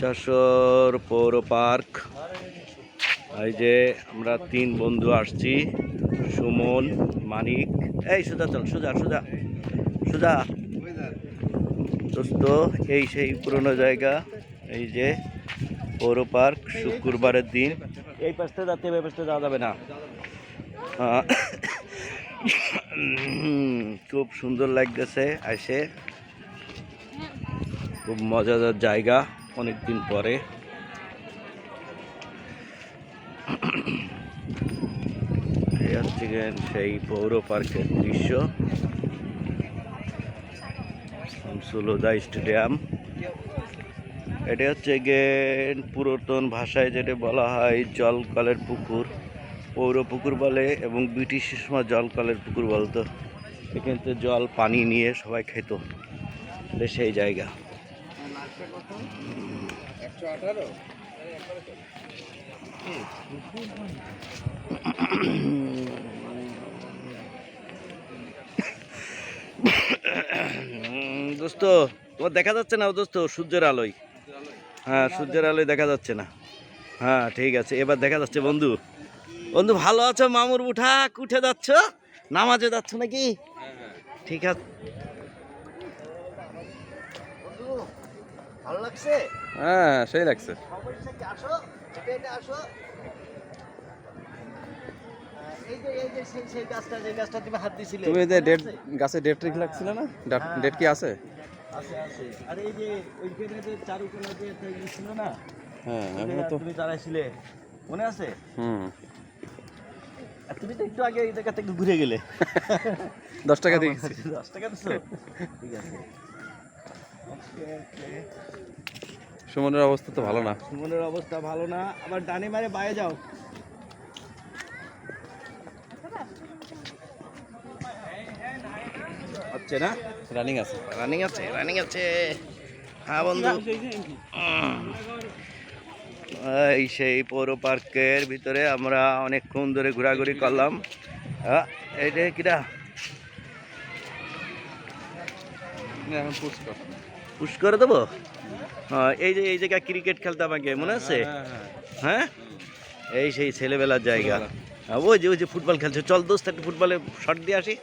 যশোর পৌর পার্ক। এই যে আমরা তিন বন্ধু আসছি সুমন মানিক। এই সুজা চল সুজা সুজা সুজা। দোস্ত এই সেই পুরনো জায়গা এই যে পৌর পার্ক শুক্রবারের দিন। এই পাশটা যাতে হবে, পাশটা যাওয়া যাবে না। খুব সুন্দর লাগতেছে আসে খুব মজাদার জায়গা। অনেক দিন পরে হচ্ছে সেই পৌর পার্কের দৃশ্য। শামসুলহুদা স্টেডিয়াম। এটা হচ্ছে গিয়ে পুরাতন ভাষায় যেটা বলা হয় জলকলের পুকুর, পৌর পুকুর বলে এবং ব্রিটিশের সময় জলকলের পুকুর বলতো। এখান জল, পানি নিয়ে সবাই খেত। সেই জায়গা। দোস্ত, তোমার দেখা যাচ্ছে না দোস্ত সূর্যের আলোয়? হ্যাঁ সূর্যের আলোয় দেখা যাচ্ছে না। হ্যাঁ ঠিক আছে, এবার দেখা যাচ্ছে বন্ধু। বন্ধু, ভালো আছো? মামুর উঠা উঠে যাচ্ছ? নামাজে যাচ্ছ নাকি? ঠিক আছে। ভালো লাগছে? হ্যাঁ সেই লাগছে। আসো আসো। তুমি যে ডেট? গাছে ডেট ঠিক লাগছিল না? হ্যাঁ। ডেট কি আছে? আর এই যে ওইখানে যে চারুকলা যে ইয়ে ছিল না? হ্যাঁ তো তুমি দাঁড়াইছিলে। মনে আছে? হুম। তুমি তো একটু আগে এই জায়গা থেকে ঘুরে গেলে। দশ টাকা দিয়ে দশ টাকা দিছো? ঠিক আছে. সুমনের অবস্থা তো ভালো না। সুমনের অবস্থা ভালো না। আবার ডানে মারে বাইরে যাও। হচ্ছে না? রানিং আছে। রানিং আছে রানিং আছে। হ্যাঁ বন্ধু। এই সেই পৌর পার্কের ভিতরে আমরা অনেকক্ষণ ধরে ঘোরাঘুরি করলাম। হ্যাঁ এইটা কিরা। এখন পুষ্কর পুশ করে দেবো? হ্যাঁ এই যে এই জায়গায় ক্রিকেট খেলতাম আগে মনে আছে? হ্যাঁ এই সেই ছেলেবেলার জায়গা। হ্যাঁ, ওই যে ওই যে ফুটবল খেলছে। চল দোস্ত একটু ফুটবলে শট দিয়ে আসি।